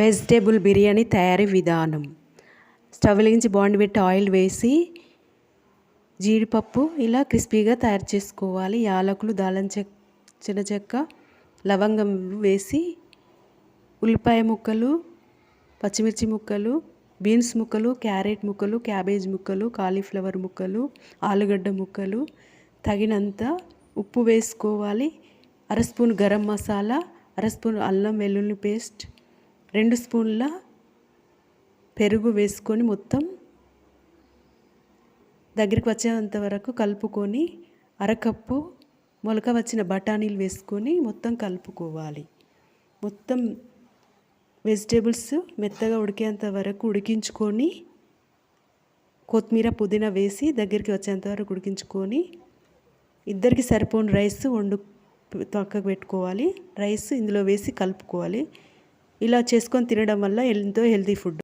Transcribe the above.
Vegetable biryani తయారీ విధానం. Stove వెలిగించి బాండ్ పెట్టి ఆయిల్ వేసి జీడిపప్పు ఇలా క్రిస్పీగా తయారు చేసుకోవాలి. యాలకులు దాల్చిన చెక్క చిన్న చెక్క లవంగం వేసి ఉల్లిపాయ ముక్కలు పచ్చిమిర్చి ముక్కలు బీన్స్ ముక్కలు క్యారెట్ ముక్కలు క్యాబేజ్ ముక్కలు కాలీఫ్లవర్ ముక్కలు ఆలుగడ్డ ముక్కలు తగినంత ఉప్పు వేసుకోవాలి. అర స్పూన్ గరం మసాలా అర స్పూన్ అల్లం వెల్లుల్లి పేస్ట్ రెండు స్పూన్ల పెరుగు వేసుకొని మొత్తం దగ్గరికి వచ్చేంత వరకు కలుపుకొని అరకప్పు మొలక వచ్చిన బఠానీలు వేసుకొని మొత్తం కలుపుకోవాలి. మొత్తం వెజిటేబుల్స్ మెత్తగా ఉడికేంత వరకు ఉడికించుకొని కొత్తిమీర పుదీనా వేసి దగ్గరికి వచ్చేంత వరకు ఉడికించుకొని ఇద్దరికి సరిపోని రైస్ వండు పక్కకు పెట్టుకోవాలి. రైస్ ఇందులో వేసి కలుపుకోవాలి. ఇలా చేసుకొని తినడం వల్ల ఎంతో హెల్తీ ఫుడ్.